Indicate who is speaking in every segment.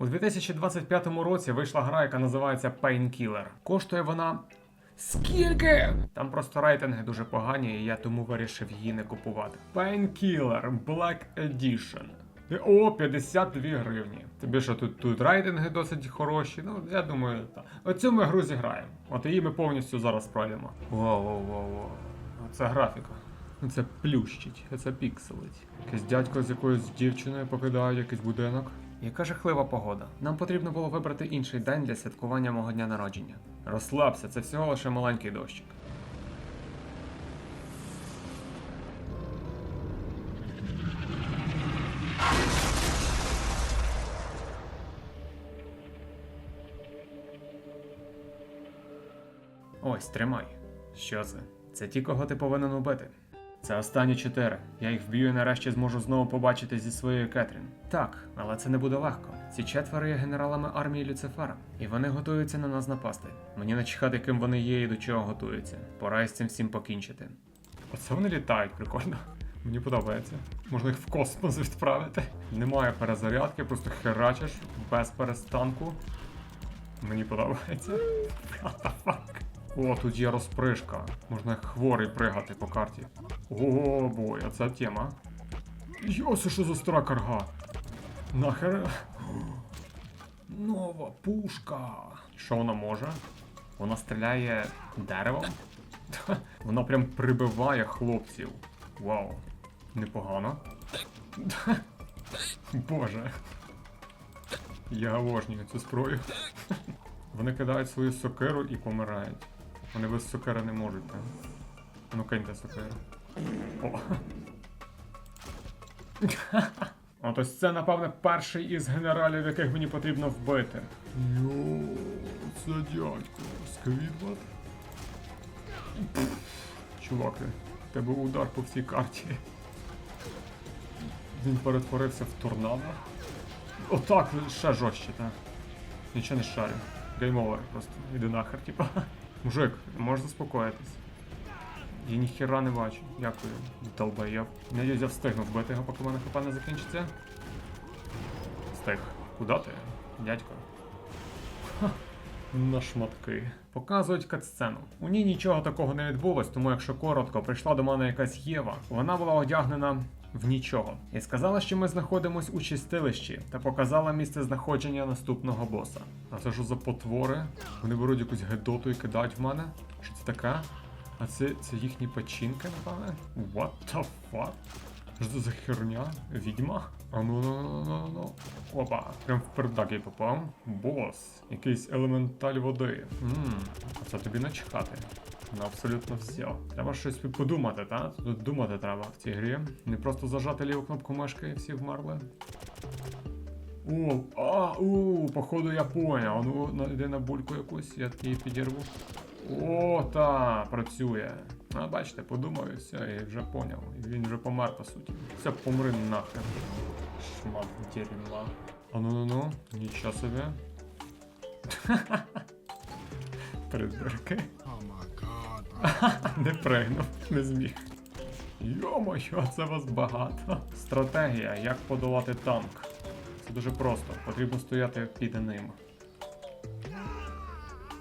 Speaker 1: У 2025 році вийшла гра, яка називається Painkiller. Коштує вона. Скільки? Там просто рейтинги дуже погані, і я тому вирішив її не купувати. Painkiller Black Edition. О, 52 гривні. Тобі що тут, тут рейтинги досить хороші. Ну, я думаю, так. Оцю ми гру зіграємо. От її ми повністю зараз пройдемо. Воу, воу, воу, воу. Це графіка. Це плющить, це пікселить. Якийсь дядько з якоюсь дівчиною покидає якийсь будинок. Яка жахлива погода. Нам потрібно було вибрати інший день для святкування мого дня народження. Розслабся, це всього лише маленький дощик. Ось, тримай. Що це? Це ті, кого ти повинен убити. Це останні чотири. Я їх вб'ю і нарешті зможу знову побачити зі своєю Кетрін. Так, але це не буде легко. Ці четверо є генералами армії Люцифера, і вони готуються на нас напасти. Мені начхати, ким вони є і до чого готуються. Пора із цим всім покінчити. Оце вони літають, прикольно. Мені подобається. Можна їх в космос відправити. Немає перезарядки, просто херачиш без перестанку. Мені подобається. What the fuck? О, тут є розпришка. Можна як хворий пригати по карті. О, бой, а це тема. Йо, це що за стара карга? Нахер. Нова пушка. Що вона може? Вона стріляє деревом? Вона прям прибиває хлопців. Вау. Непогано. Боже. Я обожнюю цю зброю. Вони кидають свою сокиру і помирають. Вони без сокири не можуть, так? Ну киньте сокиру. О. От ось це, напевне, перший із генералів, яких мені потрібно вбити. Йо, це дядько. Сквідвард? Чуваки, тебе удар по всій карті. Він перетворився в торнадо. Отак, ще жорстче, так. Нічого не шарю. Гейм овер просто. Іди нахер, типа. Мужик, можеш заспокоїтись. Я ніхіра не бачу. Дякую. Долбайоб. Надіюсь, я встигну вбити його, поки в мене хп не закінчиться. Встиг. Куда ти, дядько? На шматки. Показують катсцену. У ній нічого такого не відбулось, тому якщо коротко, прийшла до мене якась Єва. Вона була одягнена в нічого. І сказала, що ми знаходимось у чистилищі, та показала місце знаходження наступного боса. А це що за потвори? Вони беруть якусь гедоту і кидають в мене. Що це таке? А це, це їхні печінки, напевне? What the fuck? Що це за херня? Відьма? А ну ну ну ну ну. Опа, прям в пердак я попав. Бос. Якийсь елементаль води. Ммм, а це тобі начхати. Ну, абсолютно все. Треба щось подумати, та? Тут думати треба в цій грі. Не просто зажати ліву кнопку мишки і всі вмерли. О, а, у, походу я поняв. Ну, на- йди на бульку якусь, я її підірву. О, та, працює. А бачите, подумав і все, і вже поняв. І він вже помер, по суті. Все, помри нахер. Шмат дерьма. А ну ну ну, нічого собі. Придурки. Не пригнув, не зміг. Йо-моє, це вас багато. Стратегія, як подолати танк. Це дуже просто. Потрібно стояти під ним.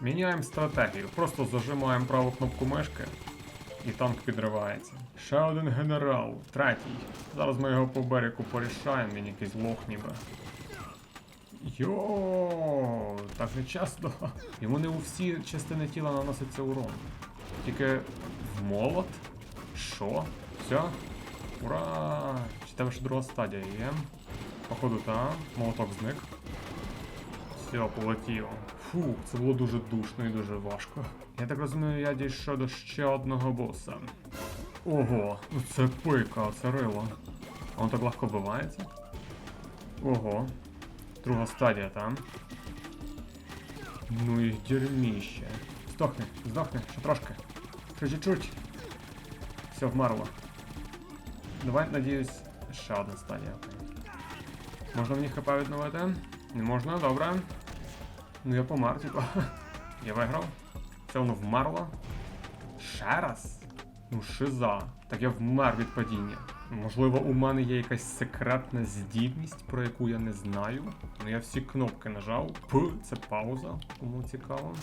Speaker 1: Міняємо стратегію. Просто зажимаємо праву кнопку мишки, і танк підривається. Ще один генерал, третій. Зараз ми його по берегу порішаємо, він якийсь лох ніби. Йо, так не часто. Йому не у всі частини тіла наноситься урон. Тільки в молот? Що? Все? Ура! Чи тебе ще друга стадія є? Походу, та. Молоток зник. Все, полетіло. Фу, це було дуже душно і дуже важко. Я так розумію, я дійшов до ще одного боса. Ого, ну це пика, це рило. А Воно так легко вбивається. Ого. Друга стадія там. Ну і дерьміще. Здохни, здохни, ще трошки. Ще чуть-чуть. Все, вмерло. Давай, надіюсь, ще одна стадія. Можна них хп відновити? Не можна, добре. Ну я помер, типа. Я виграв. Це воно вмерло. Ще раз? Ну шиза. Так я вмер від падіння. Можливо, у мене є якась секретна здібність, про яку я не знаю. Ну я всі кнопки нажав. П це пауза, кому цікаво.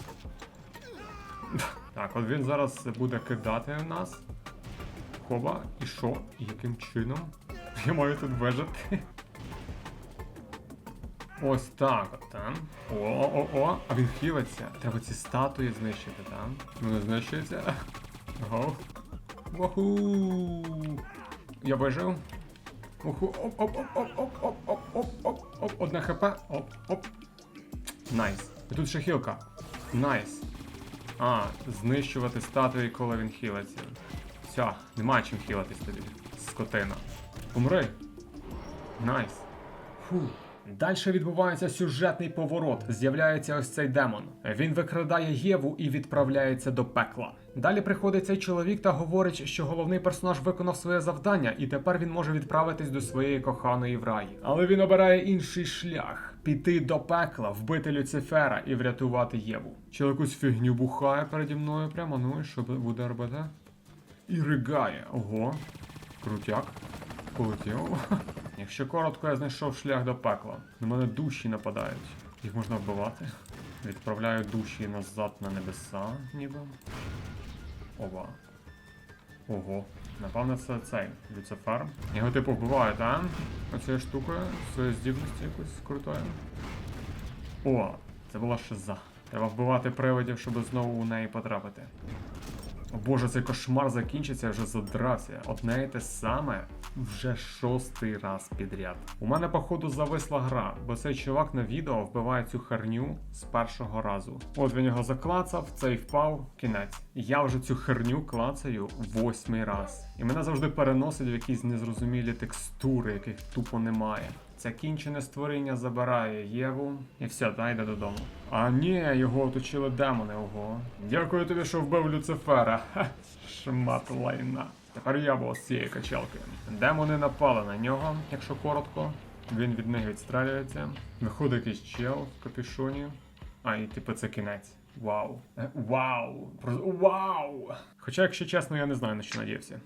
Speaker 1: Так, от він зараз буде кидати в нас. Хоба, і що? І яким чином? Я маю тут вижити. Ось так от там. О-о-о, а він хілиться. Треба ці статуї знищити, там. Вони знищуються. Ого. Ваху! Я вижив. Уху, оп, оп, оп, оп, оп, оп, оп, оп, оп, оп, одне хп, оп, оп. Найс. І тут ще хілка. Найс. А, знищувати статуї, коли він хілиться. Все, нема чим хілитись тобі. Скотина. Умри. Найс. Фу. Далі відбувається сюжетний поворот. З'являється ось цей демон. Він викрадає Єву і відправляється до пекла. Далі приходить цей чоловік та говорить, що головний персонаж виконав своє завдання, і тепер він може відправитись до своєї коханої в рай. Але він обирає інший шлях піти до пекла, вбити Люцифера і врятувати Єву. Чи якусь фігню бухає переді мною прямо, ну і що буде робити? І ригає. Ого. Крутяк. Полетів. Якщо коротко, я знайшов шлях до пекла. На мене душі нападають. Їх можна вбивати. Відправляю душі назад на небеса, ніби. Ова. Ого. Напевно, це цей Люцифер. Його типу вбивають, а? Оцією штукою, своєю здібністю якоюсь крутою. О, це була шиза. Треба вбивати привидів, щоб знову у неї потрапити. Боже, цей кошмар закінчиться, вже задрався. Одне і те саме вже шостий раз підряд. У мене, походу, зависла гра, бо цей чувак на відео вбиває цю харню з першого разу. От він його заклацав, цей впав, кінець. Я вже цю херню клацаю восьмий раз. І мене завжди переносить в якісь незрозумілі текстури, яких тупо немає. Це кінчене створіння забирає Єву і все, та йде додому. А ні, його оточили демони, ого. Дякую тобі, що вбив Люцифера. Ха, шмат лайна. Тепер я бос цієї качалки. Демони напали на нього, якщо коротко. Він від них відстрелюється. Виходить якийсь чел в капюшоні. А, і типу це кінець. Вау. Е, Вау! Просто вау! Хоча, якщо чесно, я не знаю, на що надіявся.